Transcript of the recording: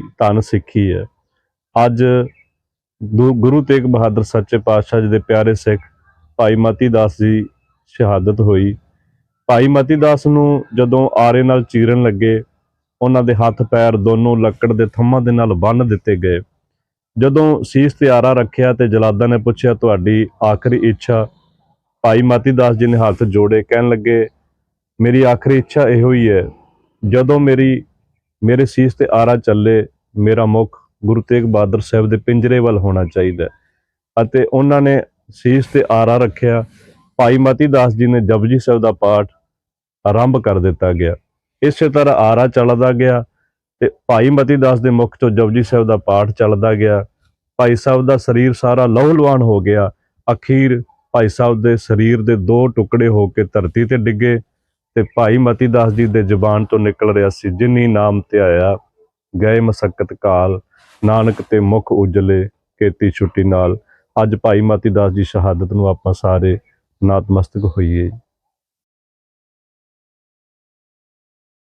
ਧਨ ਸਿੱਖੀ ਹੈ। ਅੱਜ ਗੁ- ਗੁਰੂ ਤੇਗ ਬਹਾਦਰ ਸੱਚੇ ਪਾਤਸ਼ਾਹ ਜੀ ਦੇ ਪਿਆਰੇ ਸਿੱਖ ਭਾਈ ਮਤੀ ਦਾਸ ਜੀ ਸ਼ਹਾਦਤ ਹੋਈ। ਭਾਈ ਮਤੀ ਦਾਸ ਨੂੰ ਜਦੋਂ ਆਰੇ ਨਾਲ ਚੀਰਨ ਲੱਗੇ, ਉਹਨਾਂ ਦੇ ਹੱਥ ਪੈਰ ਦੋਨੋਂ ਲੱਕੜ ਦੇ ਥੰਮਾਂ ਦੇ ਨਾਲ ਬੰਨ੍ਹ ਦਿੱਤੇ ਗਏ। ਜਦੋਂ ਸੀਸ ਤੇ ਆਰਾ ਰੱਖਿਆ ਤੇ ਜਲਾਦਾਂ ਨੇ ਪੁੱਛਿਆ, ਤੁਹਾਡੀ ਆਖਰੀ ਇੱਛਾ? ਭਾਈ ਮਤੀ ਦਾਸ ਜੀ ਨੇ ਹੱਥ ਜੋੜੇ, ਕਹਿਣ ਲੱਗੇ, ਮੇਰੀ ਆਖਰੀ ਇੱਛਾ ਇਹੋ ਹੀ ਹੈ। ਜਦੋਂ ਮੇਰੀ ਮੇਰੇ ਸੀਸ ਤੇ ਆਰਾ ਚੱਲੇ, ਮੇਰਾ ਮੁਖ ਗੁਰੂ ਤੇਗ ਬਹਾਦਰ ਸਾਹਿਬ ਦੇ ਪਿੰਜਰੇ ਵੱਲ ਹੋਣਾ ਚਾਹੀਦਾ ਅਤੇ ਉਹਨਾਂ ਨੇ ਸੀਸ ਤੇ ਆਰਾ ਰੱਖਿਆ। ਭਾਈ ਮਤੀ ਦਾਸ ਜੀ ਨੇ ਜਪਜੀ ਸਾਹਿਬ ਦਾ ਪਾਠ ਆਰੰਭ ਕਰ ਦਿੱਤਾ ਗਿਆ। ਇਸੇ ਤਰ੍ਹਾਂ ਆਰਾ ਚੱਲਦਾ ਗਿਆ ਤੇ ਭਾਈ ਮਤੀ ਦਾਸ ਦੇ ਮੁਖ ਤੋਂ ਜਪਜੀ ਸਾਹਿਬ ਦਾ ਪਾਠ ਚੱਲਦਾ ਗਿਆ। ਭਾਈ ਸਾਹਿਬ ਦਾ ਸਰੀਰ ਸਾਰਾ ਲਹੂਲੁਹਾਨ ਹੋ ਗਿਆ। ਅਖੀਰ ਭਾਈ ਸਾਹਿਬ ਦੇ ਸਰੀਰ ਦੇ ਦੋ ਟੁਕੜੇ ਹੋ ਕੇ ਧਰਤੀ ਤੇ ਡਿੱਗੇ। ਤੇ ਭਾਈ ਮਤੀ ਦਾਸ ਜੀ ਦੇ ਜ਼ੁਬਾਨ ਤੋਂ ਨਿਕਲ ਰਿਹਾ ਸੀ, ਜਿਨੀ ਨਾਮ ਤੇ ਆਇਆ, ਗਏ ਮਸਕਤ ਕਾਲ, ਨਾਨਕ ਤੇ ਮੁਖ ਉਜਲੇ ਕੀਤੀ ਛੁੱਟੀ ਨਾਲ। ਅੱਜ ਭਾਈ ਮਤੀ ਦਾਸ ਜੀ ਸ਼ਹਾਦਤ ਨੂੰ ਆਪਾਂ ਸਾਰੇ ਨਤਮਸਤਕ ਹੋਈਏ।